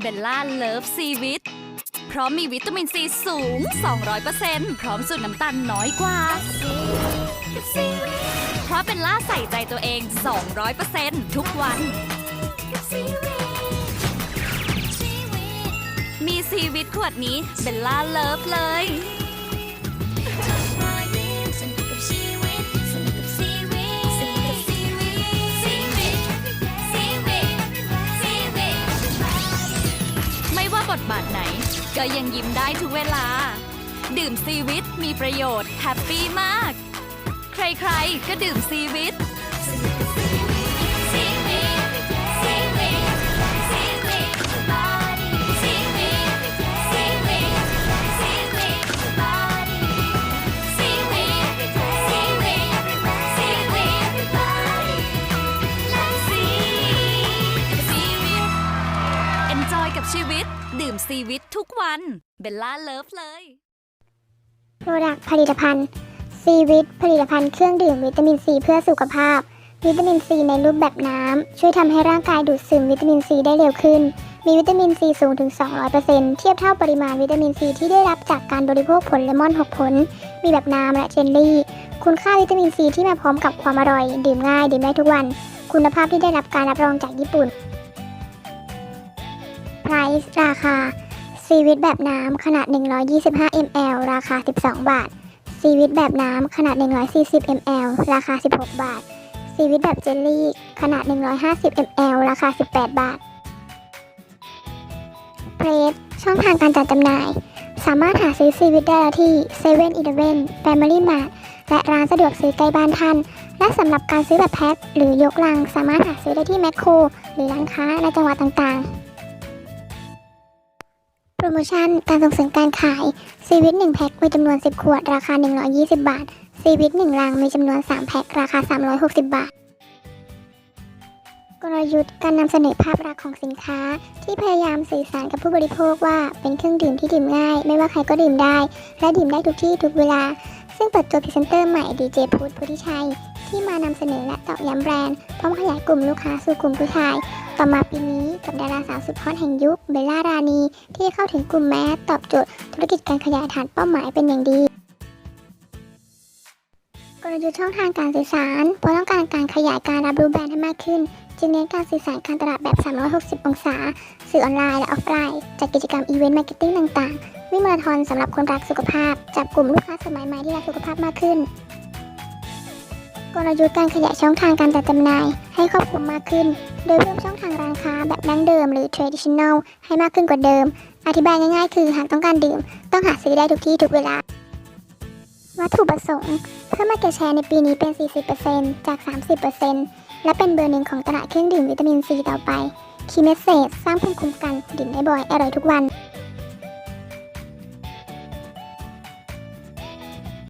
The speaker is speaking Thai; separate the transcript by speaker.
Speaker 1: เบลล่าเลิฟซีวิต เพราะมีวิตามินซีสูง 200%พร้อมสูตรน้ำตาลน้อยกว่า เพราะเบลล่าใส่ใจตัวเอง 200%ทุกวัน มีซีวิตขวดนี้เบลล่าเลิฟเลย บทบาทไหน ก็ยังยิ้มได้ทุกเวลา ดื่มซีวิตมีประโยชน์แฮปปี้มาก ใครๆ ก็ดื่มซีวิต กับชีวิต ดื่มซีวิตทุกวัน เบลล่าเลิฟเลย
Speaker 2: โปรดักผลิตภัณฑ์ซีวิตผลิตภัณฑ์เครื่องดื่มวิตามินซีเพื่อสุขภาพ วิตามินซีในรูปแบบน้ำ ช่วยทำให้ร่างกายดูดซึมวิตามินซีได้เร็วขึ้น มีวิตามินซีสูงถึง 200%เทียบเท่าปริมาณวิตามินซีที่ได้รับจากการบริโภคผลเลมอน 6 ผล มีแบบน้ำและเจลลี่ คุณค่าวิตามินซีที่มาพร้อมกับความอร่อย ดื่มง่าย ดื่มได้ทุกวัน คุณภาพที่ได้รับการรับรองจากญี่ปุ่น Price ราคาซีวิตแบบน้ำขนาด 125 ml ราคา 12 บาทซีวิตแบบน้ำขนาด 140 ml ราคา 16 บาทซีวิตแบบเจลลี่ขนาด 150 ml ราคา 18 บาทเพรสช่องทางการจัดจำหน่าย สามารถหาซื้อซีวิตได้แล้วที่7 e เ e ่ e อ Family Mart และร้านสะดวกซื้อใกล้บ้านท่าน และสำหรับการซื้อแบบแพ็คหรือยกลัง สามารถหาซื้อได้ที่แมคโครหรือร้านค้าในจังหวัดต่างๆ โปรโมชั่นการส่งเสริมการขายซีวิต1แพ็คมีจำนวน 10 ขวด ราคา 120 บาทซีวิต1ลังมีจำนวน 3 แพ็คราคา 360 บาท กลยุทธ์การนำเสนอภาพลักษณ์ของสินค้า ที่พยายามสื่อสารกับผู้บริโภคว่าเป็นเครื่องดื่มที่ดื่มง่าย ไม่ว่าใครก็ดื่มได้ และดื่มได้ทุกที่ทุกเวลา ซึ่งเปิดตัวพรีเซนเตอร์ใหม่ดีเจพุทธพุทธิชัย ที่มานำเสนอและตอกย้ำแบรนด์พร้อมขยายกลุ่มลูกค้าสู่กลุ่มผู้ชาย ต่อมาปีนี้กับดาราสาวสุดฮอตแห่งยุคเบลล่ารานี ที่เข้าถึงกลุ่มแมสตอบโจทย์ธุรกิจการขยายฐานเป้าหมายเป็นอย่างดีกลยุทธ์ช่องทางการสื่อสารเพราะต้องการการขยายการรับรู้แบรนด์ให้มากขึ้น จึงเน้นการสื่อสารการตลาดแบบ 360 องศา สื่อออนไลน์และออฟไลน์จัดกิจกรรมอีเวนต์มาร์เก็ตติ้งต่างๆ วิ่งมาราธอนสำหรับคนรักสุขภาพ จับกลุ่มลูกค้าสมัยใหม่ที่รักสุขภาพมากขึ้น กลยุทธ์การขยายช่องทางการจัดจำหน่ายให้ครอบคลุมมากขึ้น โดยเพิ่มช่องทางร้านค้าแบบดั้งเดิมหรือ traditional ให้มากขึ้นกว่าเดิม อธิบายง่ายๆ คือหากต้องการดื่ม ต้องหาซื้อได้ทุกที่ทุกเวลา วัตถุประสงค์ เพิ่มมาเก็ตแชร์ในปีนี้เป็น 40%จาก 30%และเป็นเบอร์หนึ่งของตลาดเครื่องดื่มวิตามินซีต่อไปคีเมสเซจสร้างภูมิคุ้มกันดื่มได้บ่อยอร่อยทุกวัน